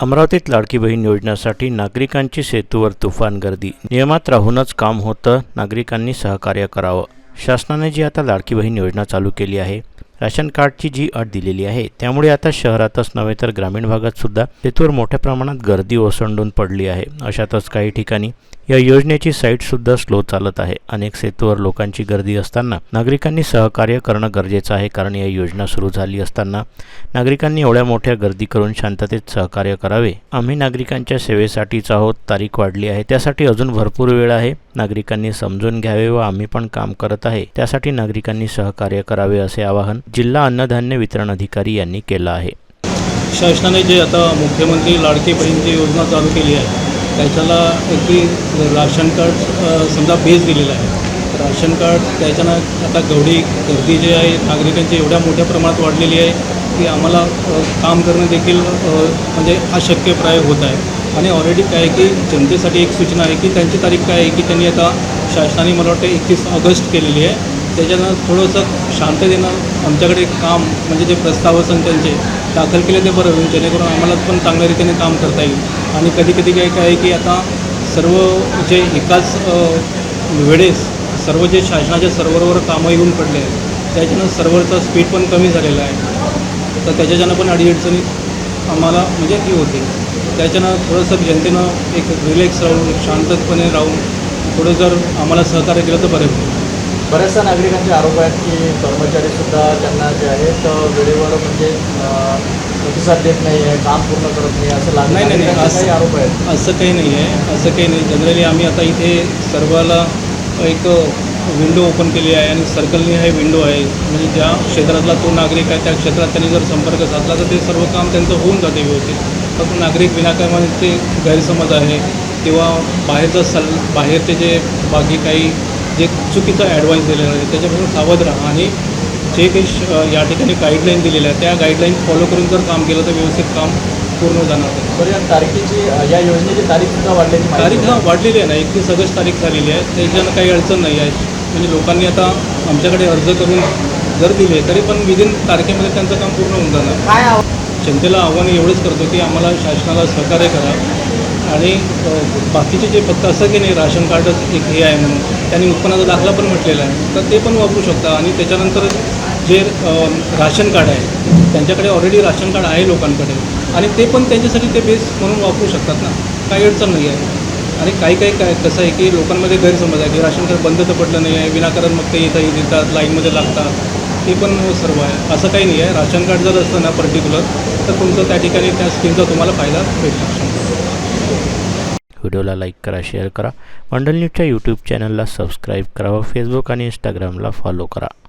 अमरावतीत लाडकी बहीण योजनेसाठी नागरिकांची सेतूवर तुफान गर्दी. नियमात राहूनच काम होतं नागरिकांनी सहकार्य करावं. शासनाने जी आता लाडकी बहीण योजना चालू केली आहे राशन कार्डची जी अट दिलेली आहे त्यामुळे आता शहरातच नव्हे तर ग्रामीण भागात सुद्धा सेतूवर मोठ्या प्रमाणात गर्दी ओसंडून पडली आहे. अशातच काही ठिकाणी या योजनेची साईटसुद्धा स्लो चालत आहे. अनेक सेतूवर लोकांची गर्दी असताना नागरिकांनी सहकार्य करणं गरजेचं आहे कारण या योजना सुरू झाली असताना नागरिकांनी एवढ्या मोठ्या गर्दी करून शांततेत सहकार्य करावे. आम्ही नागरिकांच्या सेवेसाठीच आहोत तारीख वाढली आहे त्यासाठी अजून भरपूर वेळ आहे. नागरिकांनी समजून घ्यावे व आम्ही पण काम करत आहे. त्यासाठी नागरिकांनी सहकार्य करावे असे आवाहन जिल्हा अन्नधान्य वितरण अधिकारी यांनी केलं आहे. शासनाने जे आता मुख्यमंत्री लाडकी बहीणची योजना चालू केली आहे त्याच्याला अगदी राशन कार्ड समजा बेस दिलेला आहे. राशन कार्ड त्याच्यानं आता गवडी गर्दी जी आहे नागरिकांची एवढ्या मोठ्या प्रमाणात वाढलेली आहे की आम्हाला काम करणं देखील म्हणजे अशक्यप्राय होत आहे. आणि ऑलरेडी काय आहे की जनतेसाठी एक सूचना आहे की त्यांची तारीख काय आहे की त्यांनी आता शासनाने मला वाटतं एकतीस ऑगस्ट केलेली आहे. त्याच्यानं थोडंसं शांततेनं आमच्याकडे काम म्हणजे जे प्रस्ताव असेल त्यांचे दाखल केले ते बरं होईल जेणेकरून आम्हाला पण चांगल्या रीतीने काम करता येईल. आणि कधी कधी काय काय आहे की आता सर्व जे एकाच वेळेस सर्व जे शासनाच्या सर्व्हरवर कामं येऊन पडले आहेत त्याच्यानं सर्व्हरचा स्पीड पण कमी झालेला आहे. तर त्याच्याच्यानं पण अडीअडचणी आम्हाला म्हणजे ही होते त्याच्यानं थोडंसं जनतेनं एक रिलॅक्स राहून एक शांतपणे राहून थोडं जर आम्हाला सहकार्य केलं तर बरं. होईल बऱ्याचशा नागरिकांचे आरोप आहेत की कर्मचारीसुद्धा त्यांना जे आहेत अ, वेळेवर म्हणजे प्रतिसाद देत नाही आहे काम पूर्ण करत नाही असं लागलं नाही, नाही, असं- आरोप आहेत? असं काही नाही आहे असं काही नाही. जनरली आम्ही आता इथे सर्वाला एक विंडो ओपन केली आहे आणि सर्कलनी हा विंडो आहे. म्हणजे ज्या क्षेत्रातला तो नागरिक आहे त्या क्षेत्रात त्यांनी जर संपर्क साधला तर ते सर्व काम त्यांचं होऊन जाते व्यवस्थित. फक्त नागरिक विनाकामाने ते गैरसमज आहे किंवा बाहेरचं सल बाहेरचे जे बाकी काही जे चुकीचा ॲडवाईस दिलेला आहे त्याच्यापासून सावध राहा. आणि जे काही श- या ठिकाणी गाईडलाईन दिलेल्या आहे त्या गाईडलाईन फॉलो करून जर काम केलं तर व्यवस्थित काम पूर्ण जाणार बरं या तारखेची या योजनेची तारीखसुद्धा वाढल्याची माहिती तारीख हा वाढलेली आहे ना एकतीस ऑगस्ट तारीख झालेली आहे. त्याच्यानं काही अडचण नाही आहे. म्हणजे लोकांनी आता आमच्याकडे अर्ज करून जर दिले तरी पण विदिन तारखेमध्ये त्यांचं काम पूर्ण होऊन जाणार. काय जनतेला आव्हान एवढंच करतो की आम्हाला शासनाला सहकार्य करा. आणि बाकीचे जे फक्त असं की नाही राशन कार्डच एक हे आहे म्हणून त्यांनी उत्पन्नाचा दाखला पण म्हटलेला आहे. तर ते पण वापरू शकता. आणि त्याच्यानंतर जे राशन कार्ड आहे त्यांच्याकडे ऑलरेडी राशन कार्ड आहे लोकांकडे. आणि ते पण त्यांच्यासाठी ते बेस म्हणून वापरू शकतात ना. काही अडचण नाही आहे. आणि काही काही काय कसं आहे की लोकांमध्ये गैरसमज आहे की राशन कार्ड बंद तर पडलं नाही आहे विनाकारण मग ते इथं देतात लाईनमध्ये लागतात. ते पण सर्व आहे. असं काही नाही आहे. राशन कार्ड जर असतं ना पर्टिक्युलर तर तुमचं त्या ठिकाणी त्या स्कीमचा तुम्हाला फायदा भेटू व्हिडिओला लाईक करा शेअर करा. मंडल न्यूजच्या यूट्यूब चॅनलला सबस्क्राईब करा व फेसबुक आणि इंस्टाग्रामला फॉलो करा.